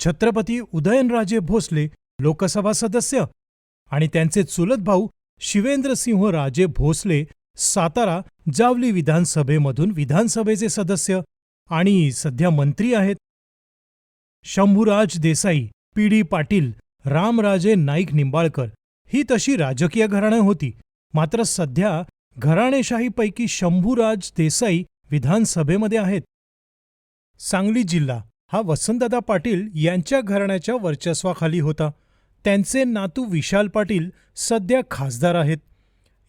छत्रपती उदयनराजे भोसले लोकसभा सदस्य आणि त्यांचे चुलत भाऊ शिवेंद्रसिंह राजे भोसले सातारा जावली विधानसभेमधून विधानसभेचे सदस्य आणि सध्या मंत्री आहेत. शंभूराज देसाई पी डी पाटील रामराजे नाईक निंबाळकर ही तशी राजकीय घराणं होती. मात्र सध्या घराणेशाहीपैकी शंभूराज देसाई विधानसभेमध्ये आहेत. सांगली जिल्हा हा वसंतदादा पाटील यांच्या घराण्याच्या वर्चस्वाखाली होता. त्यांचे नातू विशाल पाटील सध्या खासदार आहेत.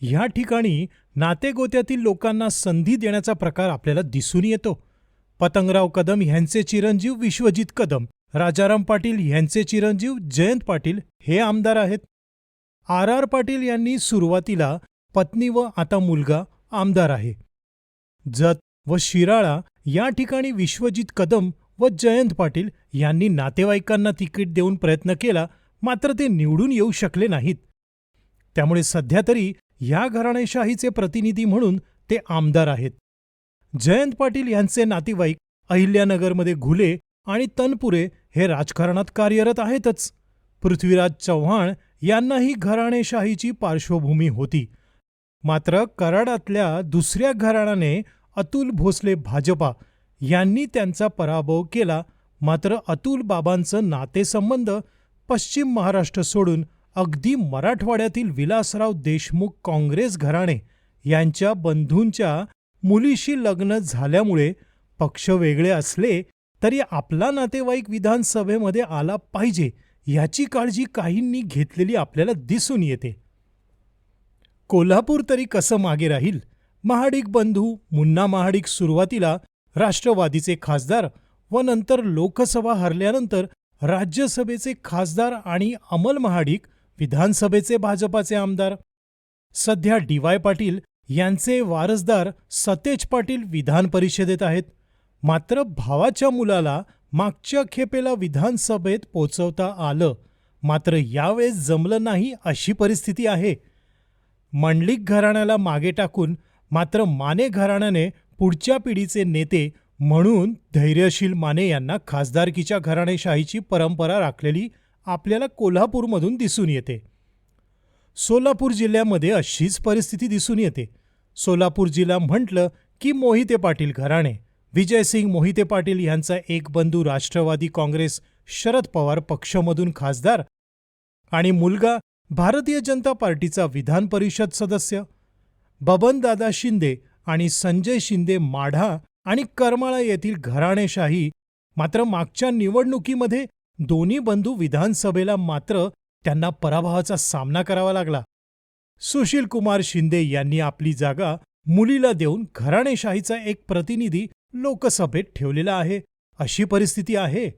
ह्या ठिकाणी नातेगोत्यातील लोकांना संधी देण्याचा प्रकार आपल्याला दिसून येतो. पतंगराव कदम ह्यांचे चिरंजीव विश्वजित कदम राजाराम पाटील ह्यांचे चिरंजीव जयंत पाटील हे आमदार आहेत. आर आर पाटील यांनी सुरुवातीला पत्नी व आता मुलगा आमदार आहे. जत व शिराळा या ठिकाणी विश्वजित कदम व जयंत पाटील यांनी नातेवाईकांना तिकीट देऊन प्रयत्न केला मात्र ते निवडून येऊ शकले नाहीत. त्यामुळे सध्या तरी ह्या घराणेशाहीचे प्रतिनिधी म्हणून ते आमदार आहेत. जयंत पाटील यांचे नातेवाईक अहिल्यानगरमध्ये घुले आणि तनपुरे हे राजकारणात कार्यरत आहेतच. पृथ्वीराज चव्हाण यांनाही घराणेशाहीची पार्श्वभूमी होती. मात्र कराडातल्या दुसऱ्या घराण्याने अतुल भोसले भाजपा यांनी त्यांचा पराभव केला. मात्र अतुल बाबांचं नातेसंबंध पश्चिम महाराष्ट्र सोडून अगदी मराठवाड्यातील विलासराव देशमुख काँग्रेस घराणे यांच्या बंधूंच्या मुलीशी लग्न झाल्यामुळे पक्ष वेगळे असले तरी आपला नातेवाईक विधानसभेमध्ये आला पाहिजे याची काळजी काहींनी घेतलेली आपल्याला दिसून येते. कोल्हापूर तरी कसं मागे राहील? महाडिक बंधू मुन्ना महाडिक सुरुवातीला राष्ट्रवादीचे खासदार व नंतर लोकसभा हरल्यानंतर राज्यसभेचे खासदार आणि अमल महाडिक विधानसभेचे भाजपाचे आमदार. सध्या डी वाय पाटील यांचे वारसदार सतेज पाटील विधान परिषदेत आहेत. मात्र भावाच्या मुलाला मागच्या खेपेला विधानसभेत पोचवता आलं. मात्र यावेळेस जमलं नाही अशी परिस्थिती आहे. मंडलिक घराण्याला मागे टाकून मात्र माने घराण्याने पुढच्या पिढीचे नेते म्हणून धैर्यशील माने यांना खासदारकीच्या घराणेशाहीची परंपरा राखलेली आपल्याला कोल्हापूरमधून दिसून येते. सोलापूर जिल्ह्यामध्ये अशीच परिस्थिती दिसून येते. सोलापूर जिल्हा म्हटलं की मोहिते पाटील घराणे विजयसिंग मोहिते पाटील यांचा एक बंधू राष्ट्रवादी काँग्रेस शरद पवार पक्षमधून खासदार आणि मुलगा भारतीय जनता पार्टीचा विधान परिषद सदस्य बबनदादा शिंदे आणि संजय शिंदे माढा आणि करमाळा येथील घराणेशाही मात्र मागच्या निवडणुकीमध्ये दोन्ही बंधू विधानसभेला मात्र त्यांना पराभवाचा सामना करावा लागला. सुशील कुमार शिंदे यांनी आपली जागा मुलीला देऊन घराणेशाहीचा एक प्रतिनिधी लोकसभेत ठेवलेला आहे. अशी परिस्थिती आहे.